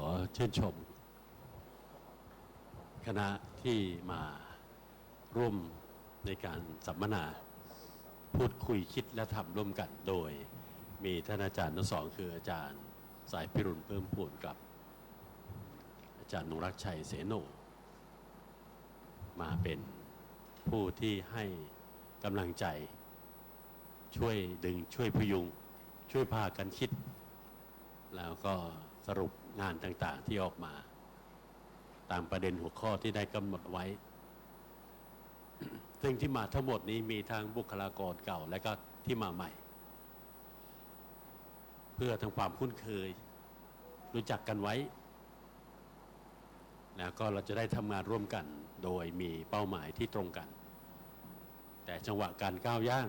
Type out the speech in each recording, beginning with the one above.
อชื่นชม คณะที่มาร่วมในการสัมมนา พูดคุยคิดและทำร่วมกันโดย มีท่านอาจารย์ทั้งสอง คืออาจารย์สายพิรุณเพิ่มพูนกับ อาจารย์นงรักชัยเสโนมาเป็นผู้ที่ให้กำลังใจ ช่วยดึงช่วยพยุง ช่วยพากันคิด แล้วก็สรุป งานต่างๆที่ออกมา ตามประเด็นหัวข้อที่ได้กำหนดไว้ ซึ่งที่มาทั้งหมดนี้มีทั้งบุคลากรเก่าและก็ที่มาใหม่ เพื่อทั้งความคุ้นเคย รู้จักกันไว้ แล้วก็เราจะได้ทำงานร่วมกันโดยมีเป้าหมายที่ตรงกัน แต่จังหวะการก้าวย่าง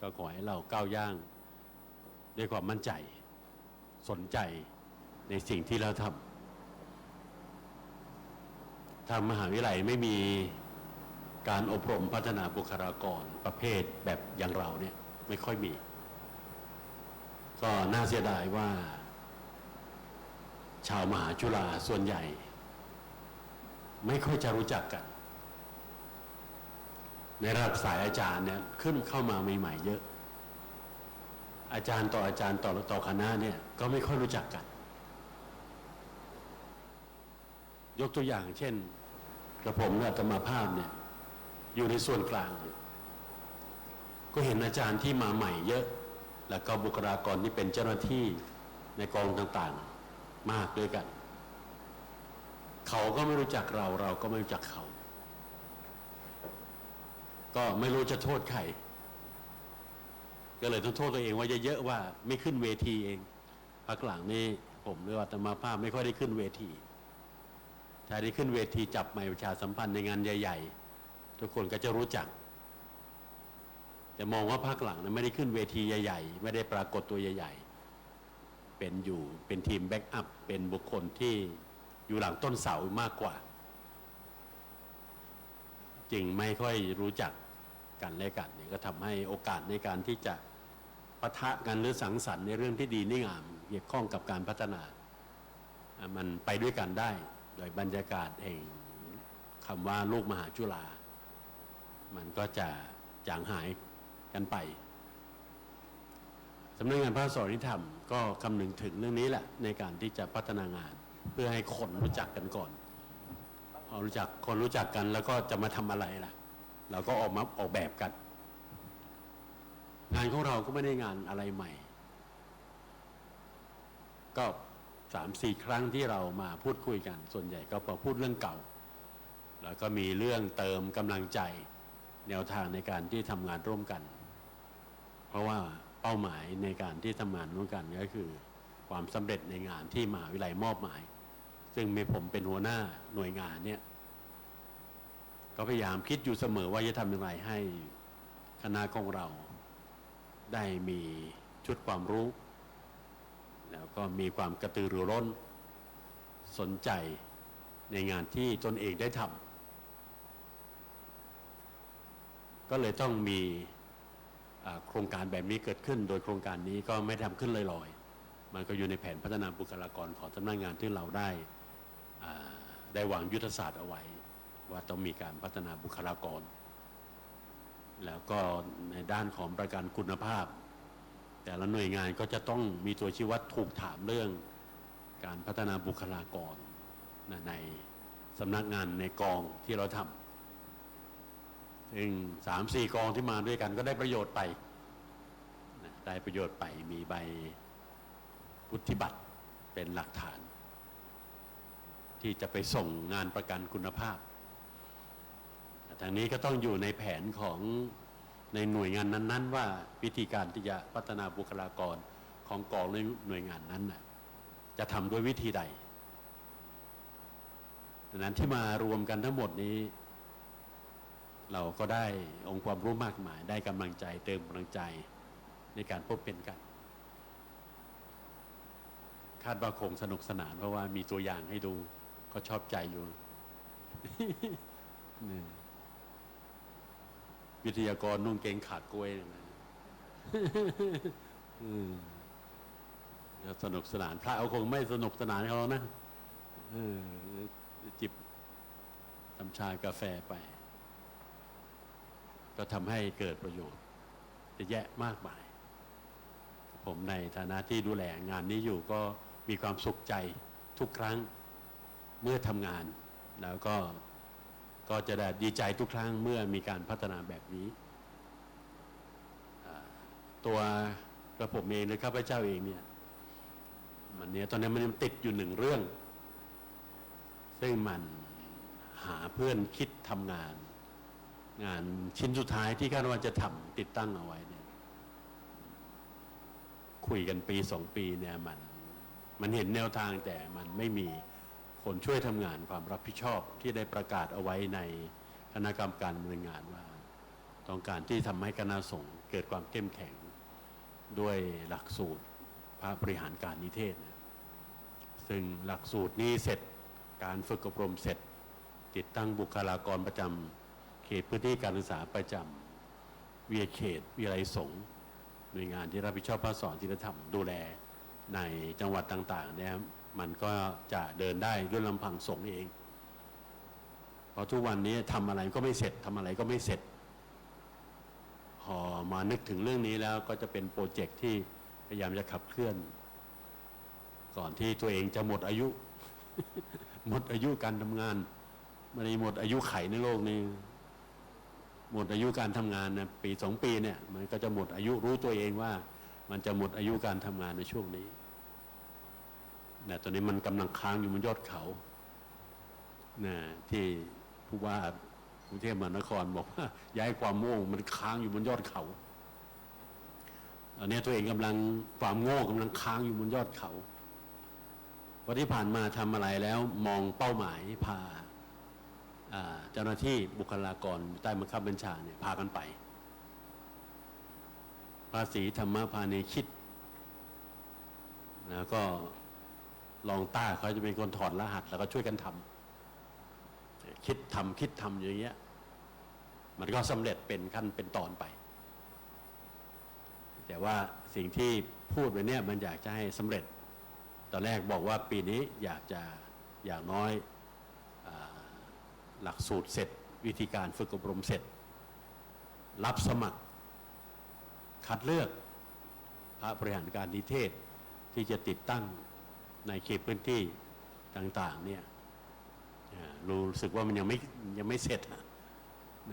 ก็ขอให้เราก้าวย่างด้วยความมั่นใจ สนใจ ในสิ่งที่เราทำทางมหาวิทยาลัยไม่มีการอบรมพัฒนาบุคลากรประเภทแบบอย่างเราเนี่ยไม่ค่อยมี ก็น่าเสียดายว่า ชาวมหาจุฬาส่วนใหญ่ ไม่ค่อยจะรู้จักกัน ในระดับสายอาจารย์เนี่ยขึ้นเข้ามาใหม่ๆเยอะ อาจารย์ต่ออาจารย์ต่อต่อคณะเนี่ยก็ไม่ค่อยรู้จักกัน ยกตัวอย่างเช่น กระผมและอาตมาภาพเนี่ย อยู่ในส่วนกลาง ก็เห็นอาจารย์ที่มาใหม่เยอะ แล้วก็บุคลากรที่เป็นเจ้าหน้าที่ในกองต่างๆ มากด้วยกัน เขาก็ไม่รู้จักเราเราก็ไม่รู้จักเขา ก็ไม่รู้จะโทษใครก็เลยต้องโทษตัวเองว่าเยอะๆว่าไม่ขึ้นเวทีเองพักหลังนี่ผมหรือว่าอาตมาภาพไม่ค่อยได้ขึ้นเวที ถ้าได้ขึ้นเวทีจับไมค์ประชาสัมพันธ์ในงานใหญ่ ๆ ทุกคนก็จะรู้จัก แต่มองว่าภาคหลังนะไม่ได้ขึ้นเวทีใหญ่ ๆ ไม่ได้ปรากฏตัวใหญ่ ๆ เป็นอยู่เป็นทีมแบ็กอัพเป็นบุคคลที่อยู่หลังต้นเสามากกว่า จึงไม่ค่อยรู้จักกันและกันเนี่ยก็ทำให้โอกาสในการที่จะปะทะกันหรือสังสรรค์ในเรื่องที่ดีนี่งามเกี่ยวข้องกับการพัฒนา มันไปด้วยกันได้ โดยบรรยากาศเองคำว่าลูกมหาจุฬามันก็จะจางหายกันไปสำนักงานพระสอนนิธรรมก็คำนึงถึงเรื่องนี้แหละ ในการที่จะพัฒนางาน เพื่อให้คนรู้จักกันก่อนพอรู้จักคนรู้จักกันแล้วก็จะมาทำอะไรล่ะ เราก็ออกมาออกแบบกัน งานของเราก็ไม่ได้งานอะไรใหม่ ก็ สามสี่ครั้งที่เรามาพูดคุยกัน ส่วนใหญ่ก็มาพูดเรื่องเก่า แล้วก็มีเรื่องเติมกำลังใจแนวทางในการที่ทำงานร่วมกัน เพราะว่าเป้าหมายในการที่ทำงานร่วมกันก็คือ ความสำเร็จในงานที่มหาวิทยาลัยมอบหมาย ซึ่งมีผมเป็นหัวหน้าหน่วยงานเนี่ยก็พยายามคิดอยู่เสมอว่าจะทำอย่างไรให้คณะของเราได้มีชุดความรู้ แล้วก็มีความกระตือรือร้น สนใจในงานที่ตนเองได้ทำก็เลยต้องมีโครงการแบบนี้เกิดขึ้น โดยโครงการนี้ก็ไม่ทำขึ้นลอยๆ มันก็อยู่ในแผนพัฒนาบุคลากรของสำนักงานที่เราได้ได้วางยุทธศาสตร์เอาไว้ ว่าต้องมีการพัฒนาบุคลากร แล้วก็ในด้านของประกันคุณภาพ แต่ละหน่วยงานก็จะต้องมีตัวชี้วัดถูกถามเรื่องการพัฒนาบุคลากรในสำนักงานในกองที่เราทำซึ่งสามสี่กองที่มาด้วยกันก็ได้ประโยชน์ไป ได้ประโยชน์ไปมีใบพุทธิบัตรเป็นหลักฐาน ที่จะไปส่งงานประกันคุณภาพทางนี้ก็ต้องอยู่ในแผนของ ในหน่วยงานนั้นๆ ว่าวิธีการที่จะพัฒนาบุคลากรของกองในหน่วยงานนั้นน่ะจะทำด้วยวิธีใดดังนั้นที่มารวมกันทั้งหมดนี้ เราก็ได้องค์ความรู้มากมาย ได้กำลังใจเติมกำลังใจในการพบเป็นกัน คาดว่าคงสนุกสนาน เพราะว่ามีตัวอย่างให้ดูก็ชอบใจอยู่นี่ วิทยากรนุ่งเกงขาดกล้วยเนี่ยนะสนุกสนาน พระเอาคงไม่สนุกสนานเขานะจิบทำชากาแฟไป ก็ทำให้เกิดประโยชน์เยอะแยะมากมาย ผมในฐานะที่ดูแลงานนี้อยู่ก็มีความสุขใจทุกครั้ง เมื่อทำงานแล้วก็ ก็จะได้ดีใจทุกครั้งเมื่อมีการพัฒนาแบบนี้ ตัวกระผมเองหรือข้าพเจ้าเองเนี่ยมันเนี้ยตอนนี้มันติดอยู่หนึ่งเรื่อง ซึ่งมันหาเพื่อนคิดทำงาน งานชิ้นสุดท้ายที่คาดว่าจะทำติดตั้งเอาไว้เนี่ยคุยกันปีสองปีเนี่ยมัน มันเห็นแนวทางแต่มันไม่มี คนช่วยทำงานความรับผิดชอบที่ได้ประกาศเอาไว้ในคณะกรรมการดำเนินงานว่า ต้องการที่ทำให้คณะสงฆ์เกิดความเข้มแข็งด้วยหลักสูตรพระบริหารการนิเทศนะซึ่งหลักสูตรนี้เสร็จการฝึกอบรมเสร็จ ติดตั้งบุคลากรประจำเขตพื้นที่การศึกษาประจำวิทยเขตวิทยาลัยสงฆ์หน่วยงานที่รับผิดชอบภาคสอนที่ธรรมดูแลในจังหวัดต่างๆเนี่ย มันก็จะเดินได้ด้วยลำพังสงเอง เพราะทุกวันนี้ทำอะไรก็ไม่เสร็จทำอะไรก็ไม่เสร็จ พอมานึกถึงเรื่องนี้แล้วก็จะเป็นโปรเจกต์ที่พยายามจะขับเคลื่อน ก่อนที่ตัวเองจะหมดอายุ หมดอายุการทำงานมันหมดอายุไขในโลกนี้หมดอายุการทำงานนะปีสองปีเนี่ย มันก็จะหมดอายุรู้ตัวเองว่า มันจะหมดอายุการทำงานในช่วงนี้ นะตอนนี้มันกำลังค้างอยู่บนยอดเขานะที่ผู้ว่ากรุงเทพมหานครบอกว่าย้ายความโง่มันค้างอยู่บนยอดเขาตอนนี้ตัวเองกำลังความโง่กำลังค้างอยู่บนยอดเขาวันที่ผ่านมาทำอะไรแล้วมองเป้าหมายพาเจ้าหน้าที่บุคลากรใต้บังคับบัญชาเนี่ยพากันไป ภาษีธรรมพาณิคิด แล้วก็ ลองต้าเขาจะเป็นคนถอดรหัส แล้วก็ช่วยกันทำคิดทำคิดทำอย่างเงี้ย มันก็สำเร็จเป็นขั้นเป็นตอนไป แต่ว่าสิ่งที่พูดไปเนี่ยมันอยากจะให้สำเร็จ ตอนแรกบอกว่าปีนี้อยากจะอย่างน้อยหลักสูตรเสร็จ วิธีการฝึกอบรมเสร็จ รับสมัคร คัดเลือกพระบริหารการนิเทศที่จะติดตั้ง ในเขตพื้นที่ต่างๆเนี่ยรู้สึกว่ามันยังไม่ยังไม่เสร็จน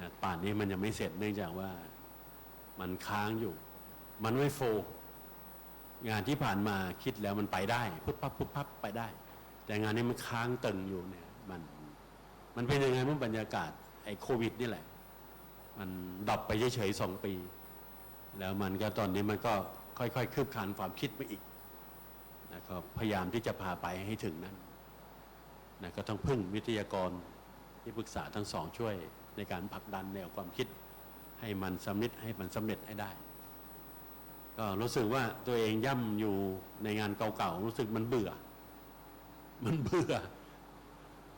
ะป่านนี้มันยังไม่เสร็จเนื่องจากว่ามันค้างอยู่ มันไม่โฟล์งานที่ผ่านมาคิดแล้วมันไปได้ปุ๊บปั๊บปุ๊บปั๊บไปได้ แต่งานนี้มันค้างตึงอยู่เนี่ยมันมันเป็นยังไงมันบรรยากาศไอ้โควิดนี่แหละ มันดับไปเฉยๆสองปี แล้วมันก็ตอนนี้มันก็ค่อยๆคืบคานความคิดไปอีก นะก็พยายามที่จะพาไปให้ถึงนั้นนะก็ต้องพึ่งวิทยากรที่ปรึกษาทั้งสองช่วยในการผลักดันแนวความคิดให้มันสำเร็จให้มันสำเร็จให้ได้ ก็รู้สึกว่าตัวเองย่ำอยู่ในงานเก่าๆรู้สึกมันเบื่อ มันเบื่อ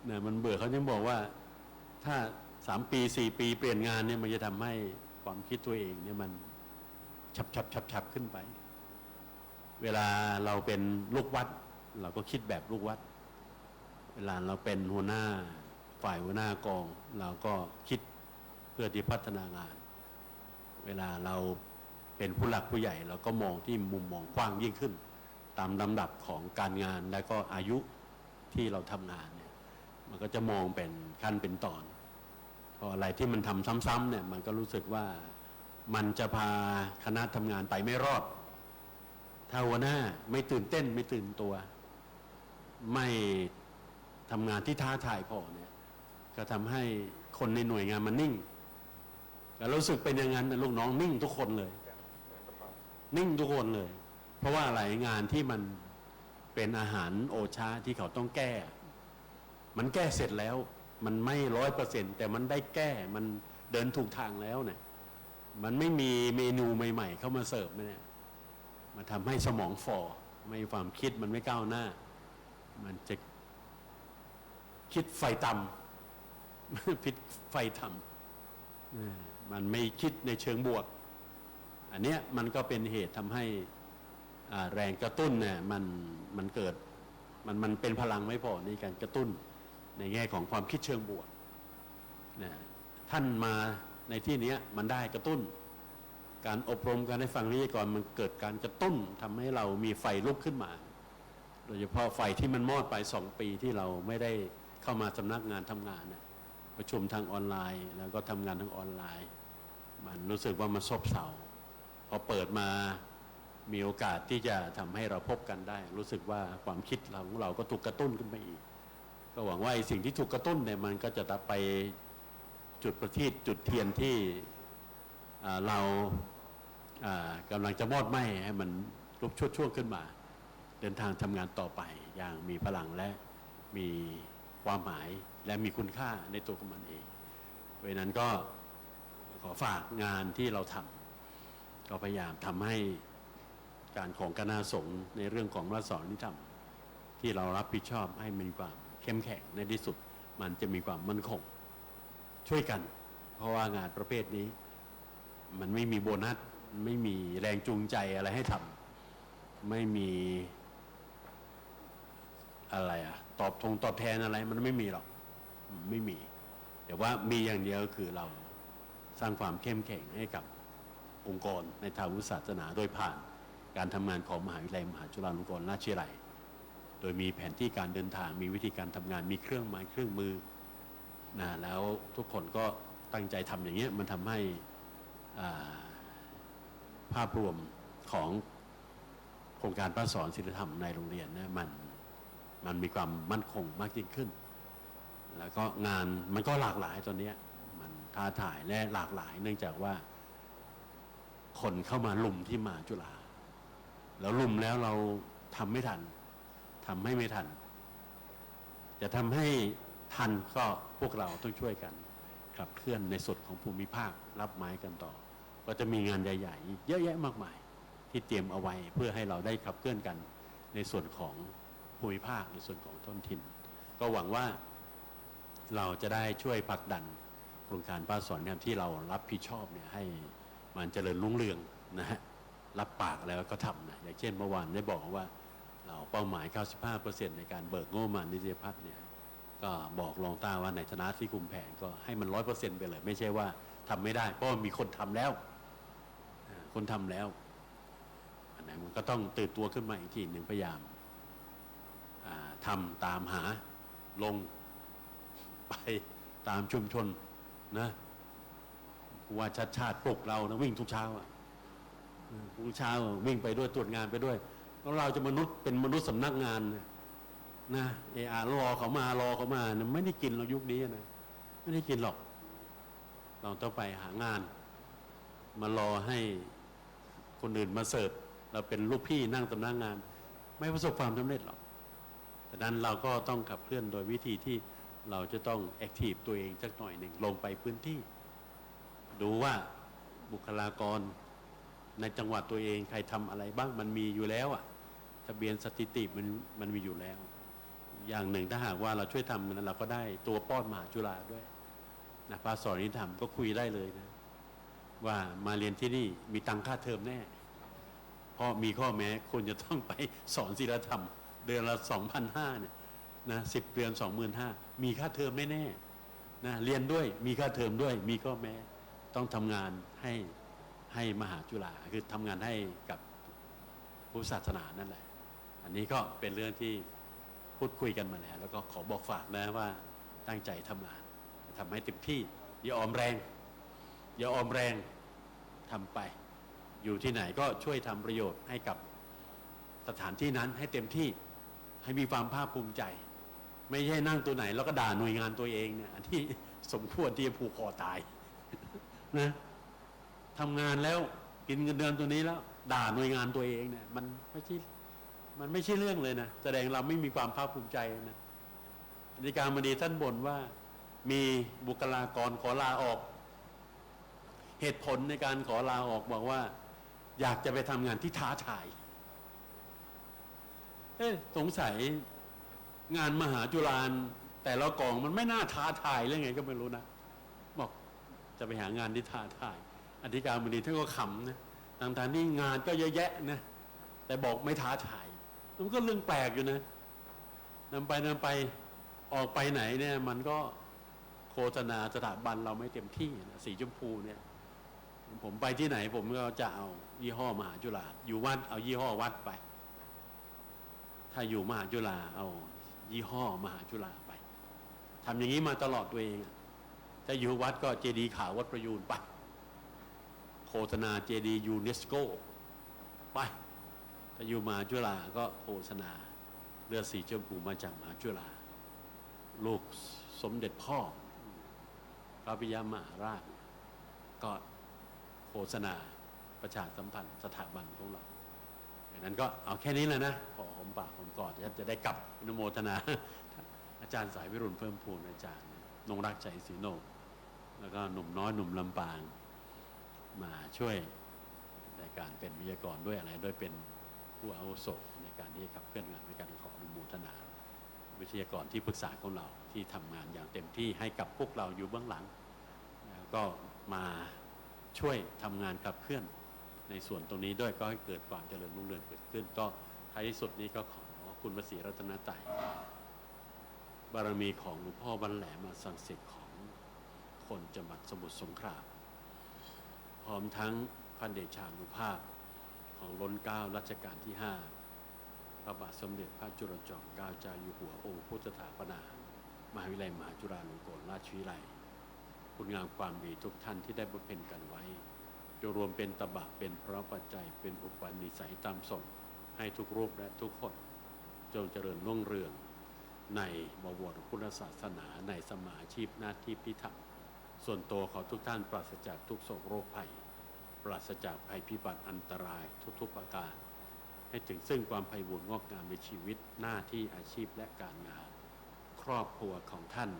เนี่ยมันเบื่อเขายังบอกว่า ถ้าสามปีสี่ปีเปลี่ยนงานเนี่ยมันจะทำให้ความคิดตัวเองเนี่ยมันฉับฉับฉับฉับขึ้นไป เวลาเราเป็นลูกวัด เราก็คิดแบบลูกวัด เวลาเราเป็นหัวหน้าฝ่ายหัวหน้ากอง เราก็คิดเพื่อที่พัฒนางาน เวลาเราเป็นผู้หลักผู้ใหญ่เราก็มองที่มุมมองกว้างยิ่งขึ้น ตามลำดับของการงานและก็อายุที่เราทำงานเนี่ยมันก็จะมองเป็นขั้นเป็นตอนพราะอะไรที่มันทำซ้ำๆเนี่ยมันก็รู้สึกว่ามันจะพาคณะทำงานไปไม่รอด ถ้าหัวหน้าไม่ตื่นเต้นไม่ตื่นตัว ไม่ทำงานที่ท้าทายพอเนี่ย ก็ทำให้คนในหน่วยงานมันนิ่งก็รู้สึกเป็นอย่างนั้นลูกน้องนิ่งทุกคนเลย นิ่งทุกคนเลย เพราะว่าอะไรงานที่มันเป็นอาหารโอชาที่เขาต้องแก้ มันแก้เสร็จแล้ว มันไม่ร้อยเปอร์เซ็นแต่มันได้แก้มันเดินถูกทางแล้วเนี่ยมันไม่มีเมนูใหม่ ๆ เข้ามาเสิร์ฟเนี่ย มันทำให้สมองฝ่อไม่ความคิดมันไม่ก้าวหน้า มันจะคิดไฟต่ำพิดไฟต่ำมันไม่คิดในเชิงบวก อันเนี้ยมันก็เป็นเหตุทำให้แรงกระตุ้นเนี่ยมันมันเกิดมันมันเป็นพลังไม่พอในการกระตุ้นในแง่ของความคิดเชิงบวกนะท่านมาในที่นี้มันได้กระตุ้น การอบรมการได้ฟังวิทยากรมันเกิดการกระตุ้นทำให้เรามีไฟลุกขึ้นมา โดยเฉพาะไฟที่มันมอดไปสองปีที่เราไม่ได้เข้ามาสำนักงานทำงานน่ะประชุมทางออนไลน์ แล้วก็ทำงานทางออนไลน์ มันรู้สึกว่ามันซบเซาพอเปิดมามีโอกาสที่จะทำให้เราพบกันได้ รู้สึกว่าความคิดของเราก็ถูกกระตุ้นขึ้นไปอีก ก็หวังว่าไอ้สิ่งที่ถูกกระตุ้นเนี่ยมันก็จะไปจุดประทีปจุดเทียนที่เรา กำลังจะมอดไหมให้มันลุกช่วงขึ้นมา เดินทางทำงานต่อไป อย่างมีพลังและมีความหมายและมีคุณค่าในตัวของมันเองเพราะนั้นก็ขอฝากงานที่เราทำก็พยายามทำให้การของคณะสงฆ์ในเรื่องของรัฐสอนนิธรรม ที่เรารับผิดชอบให้มีความเข้มแข็งในที่สุด มันจะมีความมั่นคง ช่วยกัน เพราะว่างานประเภทนี้ มันไม่มีโบนัส ไม่มีแรงจูงใจอะไรให้ทำไม่มีอะไรอะตอบทงตอบแทนอะไร มันไม่มีหรอกไม่มี แต่ว่ามีอย่างเดียวคือเราสร้างความเข้มแข็งให้กับองค์กรในทางวิศาสนาโดยผ่านการทำงานของมหาวิทยาลัยมหาจุฬาลงกรณราชวิทยาลัย โดยมีแผนที่การเดินทางมีวิธีการทำงานมีเครื่องไม้เครื่องมือนะแล้วทุกคนก็ตั้งใจทำอย่างเงี้ยมันทำให้อ่า ภาพรวมของโครงการพระสอนศิลธรรมในโรงเรียนเนี่ยมันมันมีความมั่นคงมากยิ่งขึ้น แล้วก็งานมันก็หลากหลายตอนนี้มันท้าทายและหลากหลาย เนื่องจากว่า คนเข้ามาลุมที่มาจุฬาแล้วลุมแล้วเราทำไม่ทันทำให้ไม่ทัน จะทำให้ทันก็พวกเราต้องช่วยกันขับเคลื่อนในส่วนของภูมิภาครับไม้กันต่อ ก็จะมีงานใหญ่ๆ เยอะแยะมากมาย ที่เตรียมเอาไว้เพื่อให้เราได้ขับเคลื่อนกันในส่วนของภูมิภาคในส่วนของท้องถิ่น ก็หวังว่าเราจะได้ช่วยผลักดันโครงการป้าสอนเนี่ยที่เรารับผิดชอบเนี่ยให้มันเจริญรุ่งเรืองนะฮะรับปากแล้วก็ทำนะอย่างเช่นเมื่อวานได้บอกว่าเราเป้าหมาย 95%ในการเบิกงบมานิติพัฒน์เนี่ยก็บอกรองต้าว่าในฐานะที่คุมแผนก็ให้มันร้อยเปอร์เซ็นต์ไปเลย ไม่ใช่ว่าทำไม่ได้ เพราะมีคนทำแล้ว คนทำแล้วอันนั้นมันก็ต้องตื่นตัวขึ้นมาอีกทีหนึ่งพยายามาทำตามหาลงไปตามชุมชนนะว่าชัดชาติปลุกเรานะวิ่งทุกเช้าทุกเช้าวิ่งไปด้วยตรวจงานไปด้วยแล้วเราจะมนุษย์เป็นมนุษย์สำนักงานนะนะเออารอเขามารอเขามานะไม่ได้กินเรายุคนี้นะไม่ได้กินหรอก เราต้องไปหางาน มารอให้ คนอื่นมาเสิร์ฟเราเป็นลูกพี่นั่งตำนักงงาน ไม่ประสบความสำเร็จหรอกแต่นั้นเราก็ต้องขับเคลื่อนโดยวิธีที่เราจะต้องแอคทีฟตัวเองสักหน่อยหนึ่งลงไปพื้นที่ ดูว่าบุคลากรในจังหวัดตัวเองใครทำอะไรบ้างมันมีอยู่แล้วอะทะเบียนสถิติมันมันมีอยู่แล้ว อย่างหนึ่งถ้าหากว่าเราช่วยทำนั้นเราก็ได้ตัวป้อนมหาจุฬาด้วยนะภาสอนนิธรรมก็คุยได้เลยนะ ว่ามาเรียนที่นี่มีตังค่าเทอมแน่ เพราะมีข้อแม้คุณจะต้องไปสอนศิลธรรม เดือนละสองพันห้าเนี่ยนะสิบเดือนสองหมื่นห้ามีค่าเทอมไม่แน่นะเรียนด้วยมีค่าเทอมด้วย มีข้อแม้ต้องทำงานให้ให้มหาจุฬาคือทำงานให้กับพุทธศาสนานั่นแหละ อันนี้ก็เป็นเรื่องที่พูดคุยกันมาแล้ว แล้วก็ขอบอกฝากนะว่าตั้งใจทำงานทำให้เต็มที่อย่าออมแรง อย่าออมแรงทำไป อยู่ที่ไหนก็ช่วยทำประโยชน์ให้กับสถานที่นั้นให้เต็มที่ให้มีความภาคภูมิใจ ไม่ใช่นั่งตัวไหน แล้วก็ด่าหน่วยงานตัวเองเนี่ยอันที่สมควรที่จะผูกคอตายนะทำงานแล้วกินเงินเดือนตัวนี้แล้ว ด่าหน่วยงานตัวเองเนี่ย มันไม่ใช่มันไม่ใช่เรื่องเลยนะแสดงเราไม่มีความภาคภูมิใจนะอธิการบดีท่านบ่นว่า มีบุคลากรขอลาออก เหตุผลในการขอลาออกบอกว่า อยากจะไปทำงานที่ท้าทาย เอ๊ะสงสัยงานมหาจุฬาแต่ละกองมันไม่น่าท้าทายเลยไงก็ไม่รู้นะบอกจะไปหางานที่ท้าทาย อธิการบดีท่านก็ขำนะทางทางๆนี่งานก็เยอะแยะนะแแต่บอกไม่ท้าทายมันก็เรื่องแปลกอยู่นะนำไปนำไปออกไปไหนเนี่ย มันก็โฆษณาสถาบันเราไม่เต็มที่นะสีชมพูเนี่ย ผมไปที่ไหนผมก็จะเอายี่ห้อมหาจุฬาอยู่วัดเอายี่ห้อวัดไป ถ้าอยู่มหาจุฬาเอายี่ห้อมหาจุฬาไปทำอย่างนี้มาตลอดตัวเองอะถ้าอยู่วัดก็เจดีย์ขาววัดประยูนไปโฆษณาเจดีย์ยูเนสโกไปถ้าอยู่มหาจุฬาก็โฆษณาเลือดสีชมพูมาจากมหาจุฬาลูกสมเด็จพ่อพระพิยามหาราชก็ โฆษณาประชาสัมพันธ์สถาบันของเราดังนั้นก็เอาแค่นี้แหละนะขอหอมปากหอมกอดจะได้กลับอนุโมทนา อาจารย์สายวิรุณเพิ่มพูนอาจารย์นงรักใจศรีโนแล้วก็หนุ่มน้อยหนุ่มลำปาง มาช่วยในการเป็นวิทยากรด้วยอะไรด้วยเป็นผู้อาวุโสในการที่ขับเคลื่อนงานในการขออนุโมทนา วิทยากรที่ปรึกษาของเราที่ทำงานอย่างเต็มที่ให้กับพวกเราอยู่เบื้องหลังแล้วก็มา ช่วยทำงานขับเคลื่อนในส่วนตรงนี้ด้วยก็ให้เกิดความเจริญรุ่งเรืองเกิดขึ้น ก็ท้ายที่สุดนี้ก็ขอคุณพระศรีรัตนตรัยบารมีของหลวงพ่อบันแหลมมาสังสิทธิ์ของคนจังหวัดสมุทรสงครามพร้อมทั้งพันเดชานุภาพของล้นเก้ารัชกาลที่5พระบาทสมเด็จพระจุลจอมเกล้าเจ้าอยู่หัวองค์พุทธถาปนา มหาวิทยาลัยมหาจุฬาลงกรณราชวิทยาลัย คุณงามความดีทุกท่านที่ได้บำเพ็ญกันไว้จะรวมเป็นตบะเป็นพระปัจจัยเป็นอุปนิสัยตามส่งให้ทุกรูปและทุกคนจงเจริญรุ่งเรือง ในบวรพุทธศาสนาในสมาอาชีพหน้าที่พิทักษ์ส่วนตัวขอทุกท่านปราศจากทุกโศกโรคภัย ปราศจากภัยพิบัติอันตรายทุกๆประการ ให้ถึงซึ่งความไพบูรย์งอกงามในชีวิตหน้าที่อาชีพและการงาน ครอบครัวของท่าน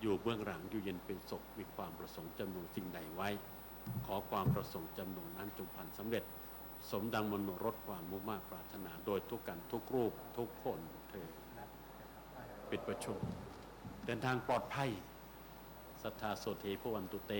อยู่เบื้องหลังอยู่เย็นเป็นศพมีความประสงค์จำนงสิ่งใดไว้ ขอความประสงค์จำนงนั้นจงผ่านสำเร็จ สมดังมโนรสความมุ่งมา่ปรารถนาโดยทุกกันทุกรูปทุกคนเธอปิดประชุม เดินทางปลอดภัยศรัทธาโสเทพวันตุเต